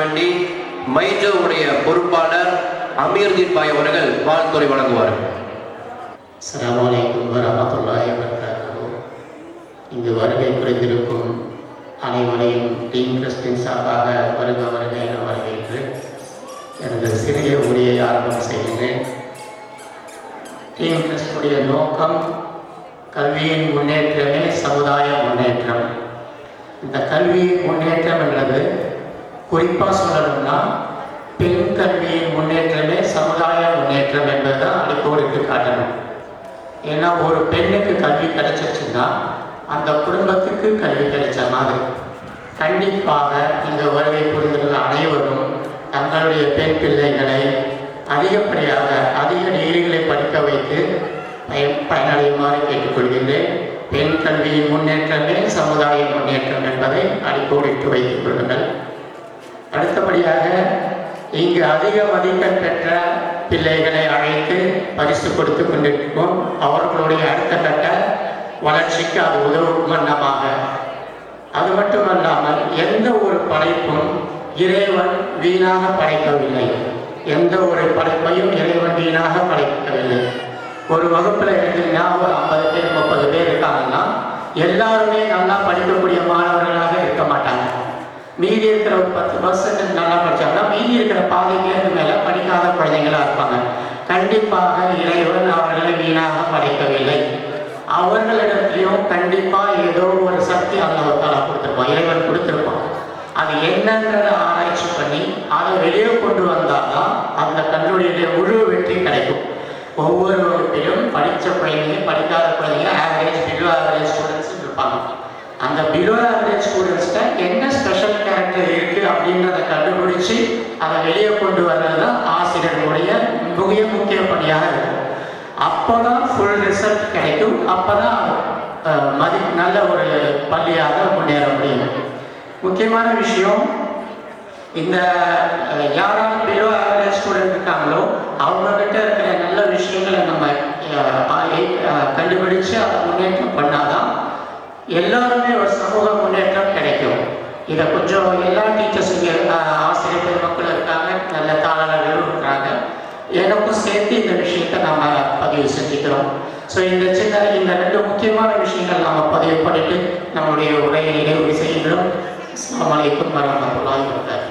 வேண்டி மைஜோவுடைய பொறுப்பாளர் அமீர்தீன் பாய் அவர்கள் வாழ்த்துறை வழங்குவார்கள். அஸ்ஸலாமு அலைக்கும் வரமத்துல்லாஹி வபரகாத்துஹு. இங்கு வருகை புரிந்திருக்கும் அனைவரையும் டீம் கிறிஸ்டின் சார்பாக வருக வருக என வரவேற்று எனது சிறிய உரையை ஆரம்பம் செய்கின்றேன் டீம் கிறிஸ்டுடைய நோக்கம் கல்வியின் முன்னேற்றமே சமுதாய முன்னேற்றம். இந்த கல்வியின் முன்னேற்றம் என்பது குறிப்பாக சொல்லணும்னா பெண் கல்வியின் முன்னேற்றமே சமுதாய முன்னேற்றம் என்பதுதான் அடுத்தோருக்கு காட்டணும் ஏன்னா ஒரு பெண்ணுக்கு கல்வி கிடைச்சிருச்சுன்னா அந்த குடும்பத்துக்கு கல்வி கிடைச்ச மாதிரி. கண்டிப்பாக இந்த வருகை புரிந்துள்ள அனைவரும் தங்களுடைய பெண் பிள்ளைகளை அதிகப்படியாக அதிக டிகிரிகளை படிக்க வைத்து பயன் பயனடையுமாறு கேட்டுக்கொள்கின்றேன். பெண் கல்வியின் முன்னேற்றமே சமுதாய முன்னேற்றம் என்பதை அடிக்கோடிட்டு வைத்துக் கொள்ளுங்கள். அடுத்தபடியாக இங்கு அதிக மதிப்பெண் பெற்ற பிள்ளைகளை அழைத்து பரிசு கொடுத்து கொண்டிருக்கிறோம் அவர்களுடைய அடுத்த கட்ட வளர்ச்சிக்கு அது உதவும் வண்ணமாக. அது மட்டுமல்லாமல் எந்த ஒரு படைப்பும் இறைவன் வீணாக படைக்கவில்லை. எந்த ஒரு படைப்பையும் இறைவன் வீணாக படைக்கவில்லை. ஒரு வகுப்பில் எடுத்தீங்கன்னா ஒரு ஐம்பது பேர் முப்பது பேர் இருக்காங்கன்னா எல்லாருமே நல்லா படிக்க மீதி இருக்கிற ஒரு பத்து பர்சன்ட் நல்லா படித்தாங்கன்னா மீதி இருக்கிற பாதி பேருக்கு படிக்காத குழந்தைங்களா இருப்பாங்க. கண்டிப்பாக இறைவன் அவர்களை வீணாக படைக்கவில்லை அவர்களிடத்திலையும் கண்டிப்பாக ஏதோ ஒரு சக்தி அல்லாஹால கொடுத்துருப்பான் இறைவன் கொடுத்துருப்பான். அது என்னன்றதை ஆராய்ச்சி பண்ணி அதை வெளியே கொண்டு வந்தால்தான் அந்த கல்லூரியில முழு வெற்றி கிடைக்கும். ஒவ்வொரு வகுப்பிலும் படித்த குழந்தைங்க படிக்காத குழந்தைங்க ஆவரேஜ் பில்லோ ஆவரேஜ் ஸ்டூடெண்ட்ஸ் இருப்பாங்க. அந்த பிலோ ஆவரேஜ் ஸ்டூடெண்ட்ஸ்ட என்ன ஸ்பெஷல் கேரக்டர் இருக்கு அப்படின்றத கண்டுபிடிச்சு அதை வெளியே கொண்டு வர்றது தான் ஆசிரியர்களுடைய மிக முக்கிய பணியாக இருக்கும். அப்போதான் ஃபுல் ரிசல்ட் கிடைக்கும். அப்போதான் மதி நல்ல ஒரு பள்ளியாக முன்னேற முடியும். முக்கியமான விஷயம் இந்த யாராவது பிலோ ஆவரேஜ் ஸ்டூடெண்ட் இருக்காங்களோ அவங்கக்கிட்ட இருக்கிற நல்ல விஷயங்களை நம்ம கண்டுபிடிச்சு அதை முன்னேற்ற பண்ணாதான் எல்லாருமே ஒரு சமூக முன்னேற்றம் கிடைக்கும் இதை கொஞ்சம் எல்லா டீச்சர்ஸுங்க ஆசிரியர் பெருமக்கள் இருக்காங்க. நல்ல தாளர்களும் இருக்கிறாங்க. எனக்கும் சேர்த்து இந்த விஷயத்தை நாம பதிவு செஞ்சுக்கிறோம். ஸோ இந்த சின்ன இந்த ரெண்டு முக்கியமான விஷயங்கள் நாம பதிவு பண்ணிட்டு நம்மளுடைய உரையை நிறைவு செய்கின்றோம் அஸ்ஸலாமு அலைக்கும் வரமத்துல்லாஹி வபரகாத்துஹு.